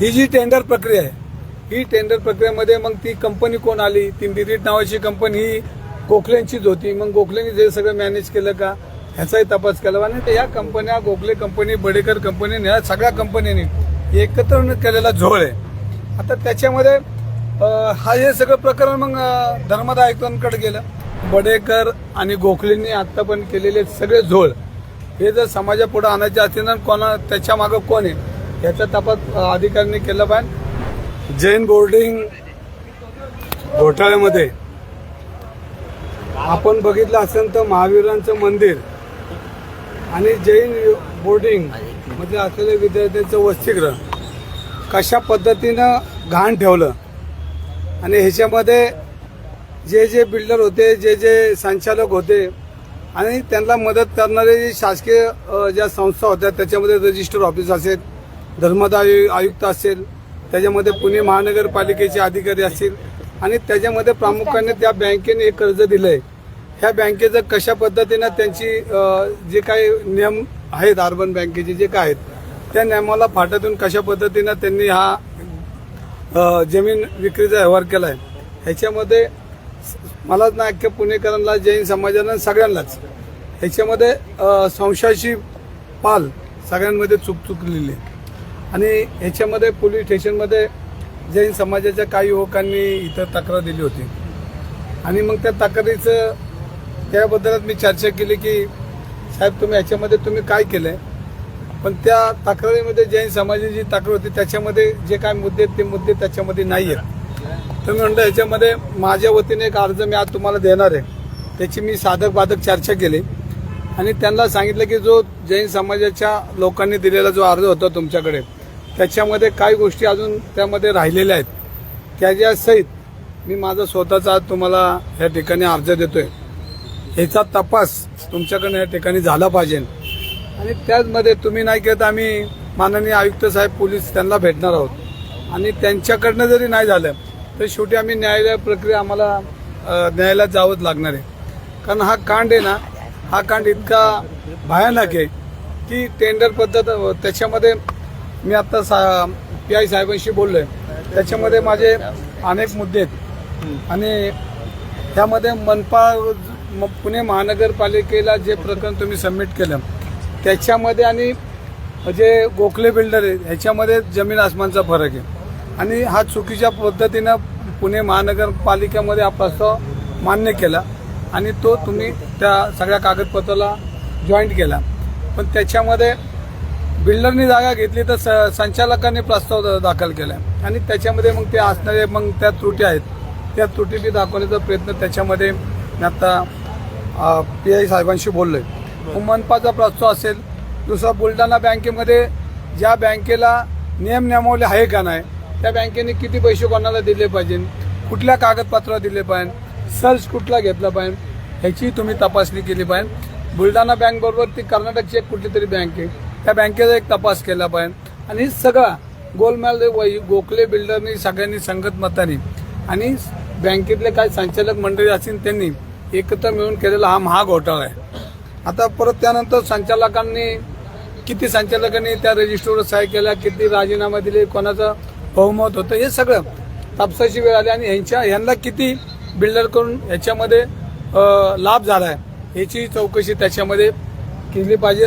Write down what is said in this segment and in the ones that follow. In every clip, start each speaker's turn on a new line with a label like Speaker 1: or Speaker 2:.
Speaker 1: ही जी tender प्रक्रिया आहे ही tender प्रक्रियेमध्ये मग ती कंपनी कोण आली? ती मिरिट नावाची कंपनी ही गोखलेंचीच होती. मग गोखलेंनी जे सगळं मॅनेज केलं का ह्याचाही तपास केला. आणि या कंपन्या गोखले कंपनी बडेकर कंपनी या सगळ्या कंपन्यांनी एकत्र केलेला झोळ आहे. आता त्याच्यामध्ये हा हे सगळं प्रकरण मग अं, धर्मदा आयुक्तांकडे गेलं. बडेकर आणि गोखलेंनी आत्ता पण केलेले सगळे झोळ हे जर समाजापुढे आणायचे असतील ना कोणा त्याच्या मागं कोण आहे? याचा तपास अधिकाऱ्यांनी केला पाहिजे जैन बोर्डिंग घोटाळ्यामध्ये आपण बघितलं असेल तर महावीरांचं मंदिर आणि जैन बोर्डिंगमध्ये असलेल्या विद्यार्थ्यांचं वस्तीग्रह कशा पद्धतीनं घाण ठेवलं? आणि ह्याच्यामध्ये जे जे बिल्डर होते जे जे संचालक होते आणि त्यांना मदत करणारे जे शासकीय ज्या संस्था होत्या त्याच्यामध्ये रजिस्टर ऑफिस असेल धर्मदाय आयुक्त असेल त्याच्यामध्ये पुणे महानगरपालिकेचे अधिकारी असतील आणि त्याच्यामध्ये प्रामुख्याने त्या बँकेने एक कर्ज आहे ह्या बँकेचं कशा पद्धतीनं त्यांची जे काही नियम आहेत अर्बन बँकेचे जे काय आहेत त्या नियमाला फाटातून कशा पद्धतीनं त्यांनी हा जमीन विक्रीचा व्यवहार केला आहे ह्याच्यामध्ये मलाच ना अख्ख्या पुणेकरांना जैन समाजाला सगळ्यांनाच ह्याच्यामध्ये संशयाशी संशयाची पाल सगळ्यांमध्ये चूक चुकलेली आहे. आणि ह्याच्यामध्ये पोलीस स्टेशनमध्ये जैन समाजाच्या काही युवकांनी इथं तक्रार दिली होती. आणि मग त्या तक्रारीचं त्याबद्दलच मी चर्चा केली की साहेब तुम्ही ह्याच्यामध्ये तुम्ही काय केलंय? पण त्या तक्रारीमध्ये जैन समाजाची जी तक्रार होती त्याच्यामध्ये जे काय मुद्दे आहेत ते मुद्दे त्याच्यामध्ये नाही आहेत तर मी म्हणलं ह्याच्यामध्ये माझ्या वतीने एक अर्ज मी आज तुम्हाला देणार आहे. त्याची मी साधक बाधक चर्चा केली. आणि त्यांना सांगितलं की जो जैन समाजाच्या लोकांनी दिलेला जो अर्ज होता तुमच्याकडे त्याच्यामध्ये काही गोष्टी अजून त्यामध्ये राहिलेल्या आहेत त्याच्या सहित मी माझा स्वतःचा तुम्हाला या ठिकाणी अर्ज देतोय. ह्याचा तपास तुमच्याकडनं या ठिकाणी झाला पाहिजे. आणि त्याचमध्ये तुम्ही नाही केलं तर आम्ही माननीय आयुक्त साहेब पोलीस त्यांना भेटणार आहोत. आणि त्यांच्याकडनं जरी नाही झालं तर शेवटी आम्ही न्यायालय प्रक्रिया आम्हाला न्यायालयात जावंच लागणार आहे. कारण हा कांड आहे ना हा कांड इतका भयानक आहे की टेंडर पद्धत त्याच्यामध्ये मी आता सा पी आय साहेबांशी बोललोय. त्याच्यामध्ये माझे अनेक मुद्दे आहेत. आणि त्यामध्ये मनपा म- पुणे महानगरपालिकेला जे प्रकरण तुम्ही सबमिट केलं त्याच्यामध्ये आणि जे गोखले बिल्डर आहे ह्याच्यामध्ये जमीन आसमानचा फरक आहे. आणि हा चुकीच्या पद्धतीनं पुणे महानगरपालिकेमध्ये हा प्रस्ताव मान्य केला आणि तो तुम्ही त्या सगळ्या कागदपत्राला जॉईंट केला. पण त्याच्यामध्ये बिल्डरनी जागा घेतली तर स- संचालकांनी प्रस्ताव दाखल केला आणि त्याच्यामध्ये मग ते असणारे मग त्या त्रुटी आहेत. त्या त्रुटी मी दाखवण्याचा प्रयत्न त्याच्यामध्ये मी आता पी आय साहेबांशी बोललोय. आहे मनपाचा प्रस्ताव असेल दुसरा बुलढाणा बँकेमध्ये ज्या बँकेला नियम नियमावले आहे का नाही त्या बँकेने किती पैसे कोणाला दिले पाहिजे कुठल्या कागदपत्रा दिले पाहिजे सर्च कुठला घेतला पाहिजे ह्याची तुम्ही तपासणी केली पाहिजे. बुलढाणा बँक बरोबर ती कर्नाटकची एक कुठली तरी बँक आहे. त्या बँकेचा एक तपास केला पाहिजे आणि सगळा गोलमाल वै गोखले बिल्डरनी सगळ्यांनी संगत मताने. आणि बँकेतले काही संचालक मंडळी असतील त्यांनी एकत्र मिळून केलेला हा महाग घोटाळा आहे. आता परत त्यानंतर संचालकांनी किती संचालकांनी त्या रजिस्टरवर सह्या केल्या किती राजीनामा दिले कोणाचं बहुमत होतं हे सगळं तापसाची वेळ आली आणि ह्यांच्या ह्यांना किती बिल्डर करून ह्याच्यामध्ये लाभ झाला आहे याची चौकशी त्याच्यामध्ये केली पाहिजे.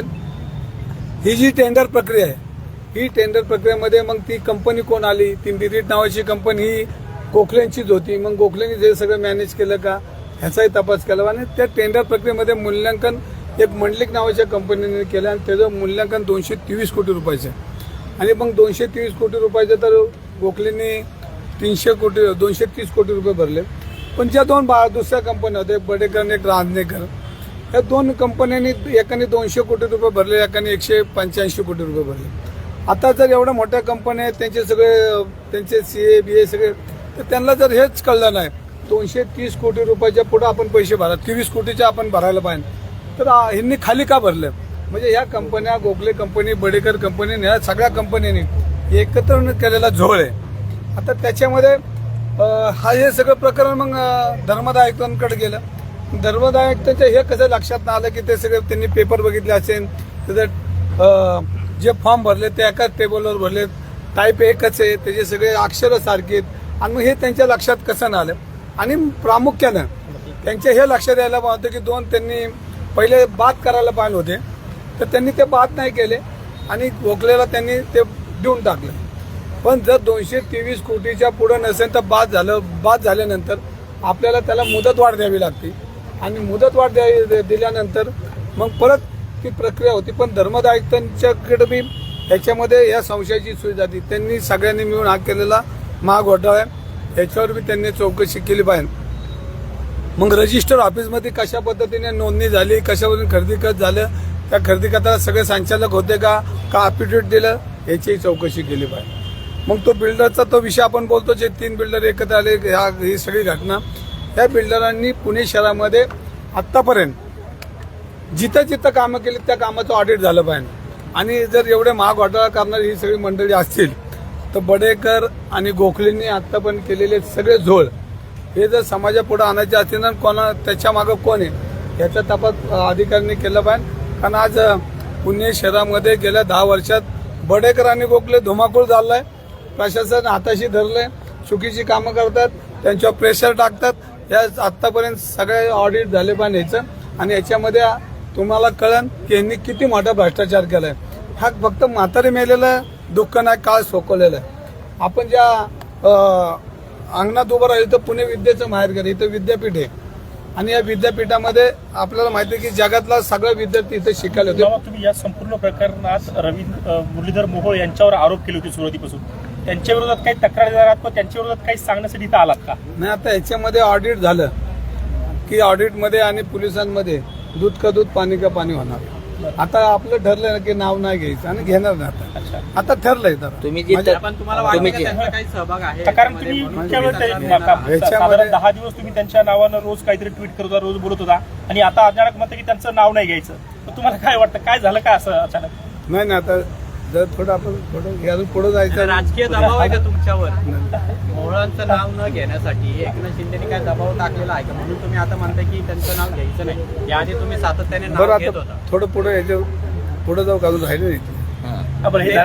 Speaker 1: ही जी टेंडर प्रक्रिया आहे ही टेंडर प्रक्रियेमध्ये मग ती कंपनी कोण आली? ती मिरिट नावाची कंपनी ही गोखलेंचीच होती. मग गोखलेंनी जे सगळं मॅनेज केलं का ह्याचाही तपास केला आणि त्या टेंडर प्रक्रियेमध्ये मूल्यांकन एक मंडलिक नावाच्या कंपनीने केलं आणि त्याचं मूल्यांकन दोनशे तेवीस कोटी रुपयाचं आहे. आणि मग दोनशे तेवीस कोटी रुपयाचं तर गोखलेंनी तीनशे कोटी दोनशे तीस कोटी रुपये भरले. पण ज्या दोन बा दुसऱ्या कंपन्या होत्या एक बडेकर आणि एक रांजणेकर या दोन कंपन्यांनी एकाने दोनशे कोटी रुपये भरले एकाने एकशे पंच्याऐंशी कोटी रुपये भरले. आता जर एवढ्या मोठ्या कंपन्या आहेत त्यांचे सगळे त्यांचे सी ए बी ए सगळे तर त्यांना जर हेच कळलं नाही दोनशे तीस कोटी रुपयाच्या पुढे आपण पैसे भरा तेवीस कोटीचे आपण भरायला पाहिजे. तर ह्यांनी खाली का भरलं? म्हणजे ह्या कंपन्या गोखले कंपनी बडेकर कंपनी ह्या सगळ्या कंपन्यांनी एकत्र केलेला झोळ आहे. आता त्याच्यामध्ये हा हे सगळं प्रकरण मग धर्मदायकांकडे गेलं. धर्मदा आयुक्तांच्या हे कसं लक्षात आलं की ते सगळे त्यांनी पेपर बघितले असेल त्याचं जे फॉर्म भरले ते एकाच टेबलवर भरले टाईप एकच आहे त्याचे सगळे अक्षरं सारखे आहेत. आणि मग हे त्यांच्या लक्षात कसं ना आलं? आणि प्रामुख्यानं त्यांच्या हे लक्षात यायला पाहतं की दोन त्यांनी पहिले बाद करायला पाहिजे होते तर त्यांनी ते बाद नाही केले आणि गोखलेला त्यांनी ते देऊन टाकलं. पण जर दोनशे तेवीस कोटीच्या पुढं नसेल तर बाद झालं बाद झाल्यानंतर आपल्याला त्याला मुदतवाढ द्यावी लागते. आणि मुदतवाढ द्यावी दिल्यानंतर मग परत ती प्रक्रिया होती. पण धर्मद आयुक्तांच्याकडे बी ह्याच्यामध्ये या संशयाची सोय जाते. त्यांनी सगळ्यांनी मिळून हा केलेला महाघोटाळा आहे. याच्यावर बी त्यांनी चौकशी केली पाहिजे. मग रजिस्टर ऑफिसमध्ये कशा पद्धतीने नोंदणी झाली कशावरून खरेदी खत झालं त्या खरेदी खताला सगळे संचालक होते का? का अफिडेविट दिलं? याचीही चौकशी केली पाहिजे. मग तो बिल्डरचा तो विषय आपण बोलतो जे तीन बिल्डर एकत्र आले ह्या ही सगळी घटना. त्या बिल्डरांनी पुणे शहरामध्ये आत्तापर्यंत जिथं जिथं कामं केली त्या कामाचं ऑडिट झालं पाहिजे. आणि जर एवढे महाग घोटाळा करणारी ही सगळी मंडळी असतील तर बडेकर आणि गोखलेंनी आत्तापर्यंत केलेले सगळे झोळ हे जर समाजापुढे आणायचे असतील ना कोणा त्याच्या मागं कोण आहे? याचा तपास अधिकाऱ्यांनी केला पाहिजे. कारण आज पुणे शहरामध्ये गेल्या दहा वर्षात बडेकर आणि गोखले धुमाकूळ झालाय प्रशासन हाताशी आहे चुकीची कामं करतात त्यांच्यावर प्रेशर टाकतात. या आत्तापर्यंत सगळे ऑडिट झाले पाहिजे याचं. आणि याच्यामध्ये तुम्हाला कळन की यांनी किती मोठा भ्रष्टाचार केलाय. हा फक्त म्हातारे मेलेला दुःख नाही काळ सोकवलेलं आहे. आपण ज्या अंगणात उभं राहिलं तर पुणे विद्येचं माहेरघर इथं विद्यापीठ आहे. आणि या विद्यापीठामध्ये आपल्याला माहिती आहे की जगातला सगळे विद्यार्थी इथं शिकायला होते
Speaker 2: तुम्ही या संपूर्ण प्रकरणात रवी मुरलीधर मोहोळ यांच्यावर आरोप केले होते सुरुवातीपासून त्यांच्या विरोधात काही तक्रार आहात त्यांच्या विरोधात काही सांगण्यासाठी इथं आलात का?
Speaker 1: नाही आता याच्यामध्ये ऑडिट झालं. की ऑडिटमध्ये आणि पोलिसांमध्ये दूध का दूध पाणी का पाणी होणार. आता आपलं ठरलं ना की नाव नाही घ्यायचं आणि घेणार नाही आता.
Speaker 2: अच्छा.
Speaker 1: आता ठरलंय तर
Speaker 3: तुम्ही जी
Speaker 1: म्हणजे-
Speaker 4: पण तुम्हाला वाटतं
Speaker 3: तुम्ही
Speaker 4: का
Speaker 3: जे-
Speaker 4: त्यांचा काही सहभाग आहे?
Speaker 2: तर कारण
Speaker 4: याच्यामध्ये?
Speaker 2: तुम्ही इतक्या वेळ ते-
Speaker 4: म्हणजे
Speaker 2: का-
Speaker 1: याच्यामध्ये-
Speaker 2: साधारण दहा दिवस तुम्ही त्यांच्या नावानं रोज काहीतरी ट्विट करत होता रोज बोलत होता. आणि आता अचानक म्हणतं की त्यांचं नाव नाही घ्यायचं. तर तुम्हाला काय वाटतं? काय झालं काय असं अचानक?
Speaker 1: नाही ना आता जर थोडं आपण थोडं अजून पुढे जायचं
Speaker 4: राजकीय दबाव आहे का तुमच्यावर? मोहळांचं नाव न घेण्यासाठी एकनाथ शिंदेने काय दबाव टाकलेला आहे का? म्हणून तुम्ही आता म्हणताय की त्यांचं नाव घ्यायचं नाही. याआधी तुम्ही सातत्याने नाव घेत होता.
Speaker 1: थोडं पुढे याच्यापुढे जाऊ का? अजून राहिलं नाही.
Speaker 2: हा, हे हे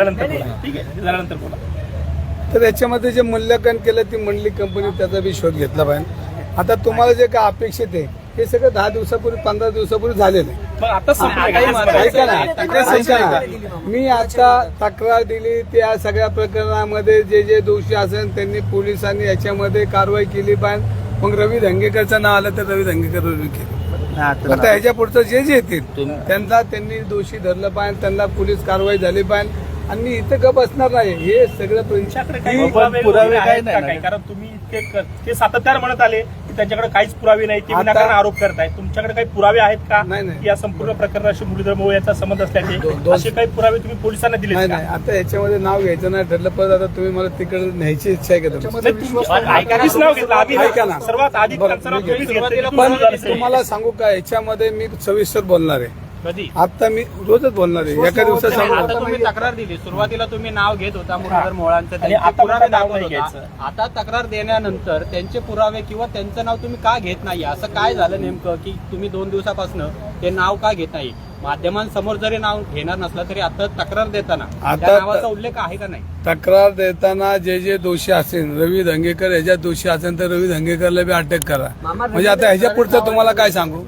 Speaker 1: तर याच्यामध्ये जे मूल्यांकन केलं ती मंडली कंपनी त्याचा बी शोध घेतला पाहिजे आता तुम्हाला जे काय अपेक्षित आहे हे सगळं दहा दिवसापूर्वी पंधरा दिवसापूर्वी झालेलं आहे.
Speaker 4: ही
Speaker 1: मी आता तक्रार दिली त्या सगळ्या प्रकरणामध्ये जे जे दोषी असेल त्यांनी पोलिसांनी याच्यामध्ये कारवाई केली पाहिजे मग रवी धंगेकरचं नाव आलं तर रवी धंगेकर केलं. आता ह्याच्या पुढचं जे जे येतील त्यांना त्यांनी दोषी धरलं पाहिजे त्यांना पोलीस कारवाई झाली पाहिजे आणि मी इथं गप असणार नाही. हे सगळं
Speaker 2: तुमच्याकडे काही पुरावे पुरावे आहेत का काही? कारण तुम्ही ते सातत्याने म्हणत आले त्यांच्याकडे काहीच पुरावे नाही ते विनाकारण आरोप करतायत. तुमच्याकडे काही पुरावे आहेत का?
Speaker 1: नाही, नाही.
Speaker 2: की या संपूर्ण प्रकरणाशी मुरलीधर मोहोळ यांचा संबंध असल्याचे असे काही पुरावे तुम्ही पोलिसांना दिले
Speaker 1: नाही नाही. आता याच्यामध्ये नाव घ्यायचं नाही ठरलं पण आता तुम्ही मला तिकडे न्यायची इच्छा आहे का.
Speaker 2: सर्वात आधी.
Speaker 1: तुम्हाला सांगू का याच्यामध्ये मी सविस्तर बोलणार आहे.
Speaker 4: कधी?
Speaker 1: आता मी रोजच बोलणार आहे. एका दिवसात सांगू.
Speaker 4: तुम्ही तक्रार दिली. सुरुवातीला तुम्ही नाव घेत होता मुरलीधर मोहळांचं
Speaker 2: आणि
Speaker 4: त्यांचे
Speaker 2: आता
Speaker 4: पुरावे
Speaker 2: नाव
Speaker 4: दाखवत
Speaker 2: नाही
Speaker 4: होता.
Speaker 2: घ्यायचं.
Speaker 4: आता तक्रार देण्यानंतर त्यांचे पुरावे किंवा त्यांचं नाव तुम्ही का घेत नाही? असं काय झालं नेमकं की तुम्ही दोन दिवसापासून ते नाव का घेत नाही? माध्यमांसमोर जरी नाव घेणार नसलं तरी आता तक्रार देताना
Speaker 1: आता-
Speaker 4: त्या नावाचा उल्लेख आहे का नाही?
Speaker 1: तक्रार देताना जे जे दोषी असेल रवी धंगेकर ह्याच्यात दोषी असेल तर रवी धंगेकरला बी अटक करा. म्हणजे आता ह्याच्या पुढचं तुम्हाला काय सांगू?